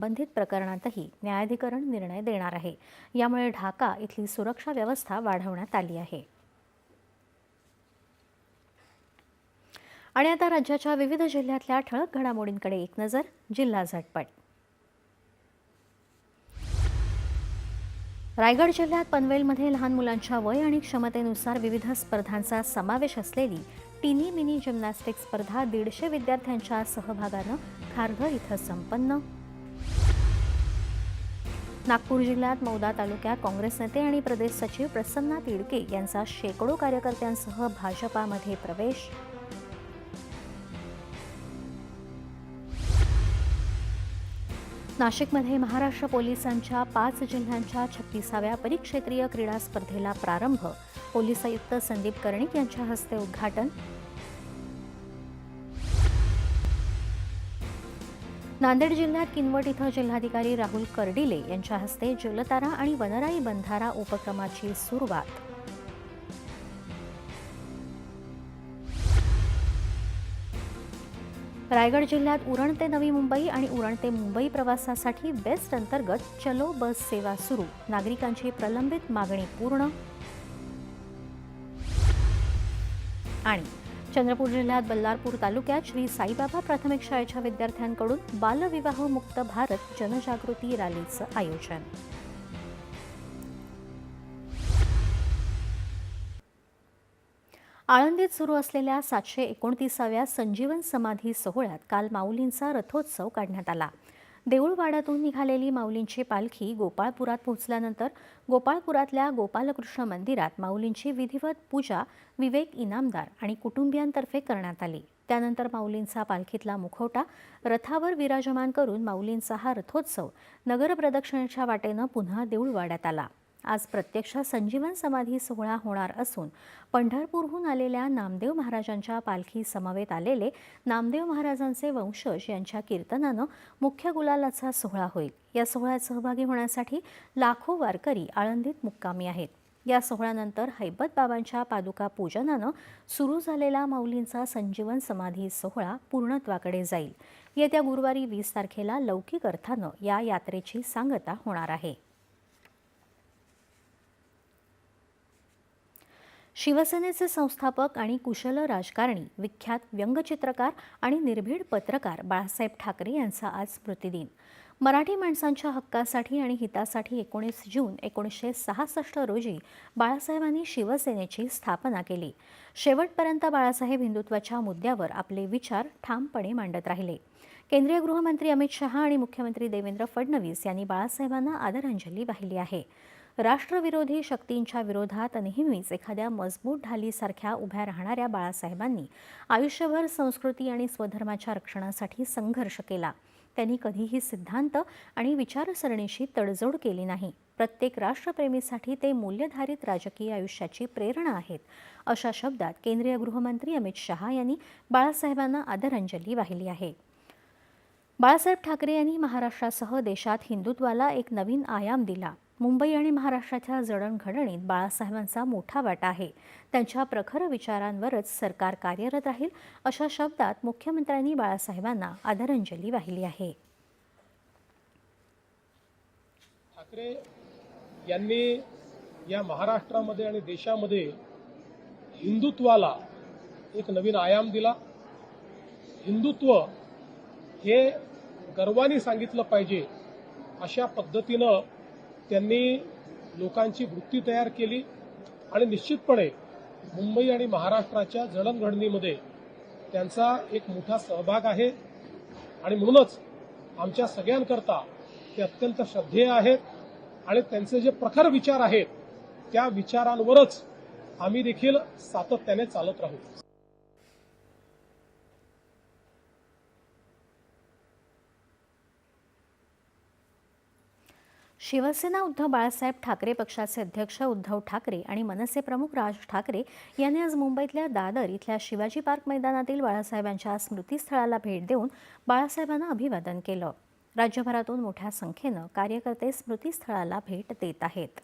संबंधित प्रकरणातही न्यायाधिकरण निर्णय देणार आहे. यामुळे ढाका इथली सुरक्षा व्यवस्था वाढवण्यात आली आहे. आणि आता राज्याच्या विविध जिल्ह्यातल्या ठळक घडामोडींकडे एक नजर जिल्हा झटपट. रायगड जिल्ह्यात पनवेलमध्ये लहान मुलांच्या वय आणि क्षमतेनुसार विविध स्पर्धांचा समावेश असलेली टिनी मिनी जिम्नॅस्टिक स्पर्धा दीडशे विद्यार्थ्यांच्या सहभागानं खारघर इथं संपन्न. नागपूर जिल्ह्यात मौदा तालुक्यात काँग्रेस नेते आणि प्रदेश सचिव प्रसन्ना तिडके यांचा शेकडो कार्यकर्त्यांसह भाजपामध्ये प्रवेश. नाशिकमध्ये महाराष्ट्र पोलिसांच्या पाच जिल्ह्यांच्या छत्तीसाव्या परिक्षेत्रीय क्रीडा स्पर्धेला प्रारंभ. पोलीस आयुक्त संदीप कर्णिक यांच्या हस्ते उद्घाटन. नांदेड जिल्ह्यात किनवट इथं जिल्हाधिकारी राहुल कर्डिले यांच्या हस्ते जलतारा आणि वनराई बंधारा उपक्रमाची सुरुवात. रायगड जिल्ह्यात उरण ते नवी मुंबई आणि उरण ते मुंबई प्रवासासाठी बेस्ट अंतर्गत चलो बस सेवा सुरू. नागरिकांची प्रलंबित मागणी पूर्ण. आणि चंद्रपूर जिल्ह्यात बल्लारपूर तालुक्यात श्री साईबाबा प्राथमिक शाळेच्या विद्यार्थ्यांकडून बालविवाह मुक्त भारत जनजागृती रॅलीचं आयोजन. आळंदीत सुरू असलेल्या सातशे एकोणतीसाव्या संजीवन समाधी सोहळ्यात काल माऊलींचा रथोत्सव काढण्यात आला. देऊळवाड्यातून निघालेली माऊलींची पालखी गोपाळपुरात पोहोचल्यानंतर गोपाळपुरातल्या गोपालकृष्ण मंदिरात माऊलींची विधिवत पूजा विवेक इनामदार आणि कुटुंबियांतर्फे करण्यात आली. त्यानंतर माऊलींचा पालखीतला मुखवटा रथावर विराजमान करून माऊलींचा हा रथोत्सव नगर प्रदक्षिणेच्या वाटेनं पुन्हा देऊळवाड्यात आला. आज प्रत्यक्ष संजीवन समाधी सोहळा होणार असून पंढरपूरहून आलेल्या नामदेव महाराजांच्या पालखी समवेत आलेले नामदेव महाराजांचे वंशज यांच्या कीर्तनानं मुख्य गुलालाचा सोहळा होईल. या सोहळ्यात सहभागी होण्यासाठी लाखो वारकरी आळंदीत मुक्कामी आहेत. या सोहळ्यानंतर हैबत बाबांच्या पादुका पूजनानं सुरू झालेला माऊलींचा संजीवन समाधी सोहळा पूर्णत्वाकडे जाईल. येत्या गुरुवारी वीस तारखेला लौकिक अर्थानं या यात्रेची सांगता होणार आहे. शिवसेनेचे संस्थापक आणि कुशल राजकारणी विख्यात व्यंगचित्रकार आणि निर्भीड पत्रकार बाळासाहेब ठाकरे यांचा आज स्मृतिदिन मराठी माणसांच्या हक्कासाठी आणि हितासाठी एकोणीस जून एकोणीसशे सहासष्ट रोजी बाळासाहेबांनी शिवसेनेची स्थापना केली. शेवटपर्यंत बाळासाहेब हिंदुत्वाच्या मुद्द्यावर आपले विचार ठामपणे मांडत राहिले. केंद्रीय गृहमंत्री अमित शहा आणि मुख्यमंत्री देवेंद्र फडणवीस यांनी बाळासाहेबांना आदरांजली वाहिली आहे. राष्ट्रविरोधी शक्तींच्या विरोधात नेहमीच एखाद्या मजबूत ढालीसारख्या उभ्या राहणाऱ्या बाळासाहेबांनी आयुष्यभर संस्कृती आणि स्वधर्माच्या रक्षणासाठी संघर्ष केला. त्यांनी कधीही सिद्धांत आणि विचारसरणीशी तडजोड केली नाही. प्रत्येक राष्ट्रप्रेमीसाठी ते मूल्यधारित राजकीय आयुष्याची प्रेरणा आहेत. अशा शब्दात केंद्रीय गृहमंत्री अमित शहा यांनी बाळासाहेबांना आदरांजली वाहिली आहे. बाळासाहेब ठाकरे यांनी महाराष्ट्रासह देशात हिंदुत्वाला एक नवीन आयाम दिला. मुंबई आणि महाराष्ट्राच्या जडणघडणीत बाळासाहेबांचा मोठा वाटा आहे. त्यांच्या प्रखर विचारांवरच सरकार कार्यरत राहील अशा शब्दात मुख्यमंत्र्यांनी बाळासाहेबांना आदरांजली वाहिली आहे. ठाकरे यांनी या महाराष्ट्रामध्ये आणि देशामध्ये हिंदुत्वाला एक नवीन आयाम दिला. हिंदुत्व हे गर्वाने सांगितलं पाहिजे अशा पद्धतीनं त्यांनी लोकांची वृत्ती तयार केली आणि निश्चितपणे मुंबई आणि महाराष्ट्राच्या जडणघडणीमध्ये त्यांचा एक मोठा सहभाग आहे. आणि म्हणूनच आमच्या सगळ्यांकरता ते अत्यंत श्रद्धेय आहेत. आणि त्यांचे जे प्रखर विचार आहेत त्या विचारांवरच आम्ही देखील सातत्याने चालत राहू. शिवसेना उद्धव बाळासाहेब ठाकरे पक्षाचे अध्यक्ष उद्धव ठाकरे आणि मनसे प्रमुख राज ठाकरे यांनी आज मुंबईतल्या दादर इथल्या शिवाजी पार्क मैदानातील बाळासाहेबांच्या स्मृतीस्थळाला भेट देऊन बाळासाहेबांना अभिवादन केलं. राज्यभरातून मोठ्या संख्येनं कार्यकर्ते स्मृतीस्थळाला भेट देत आहेत.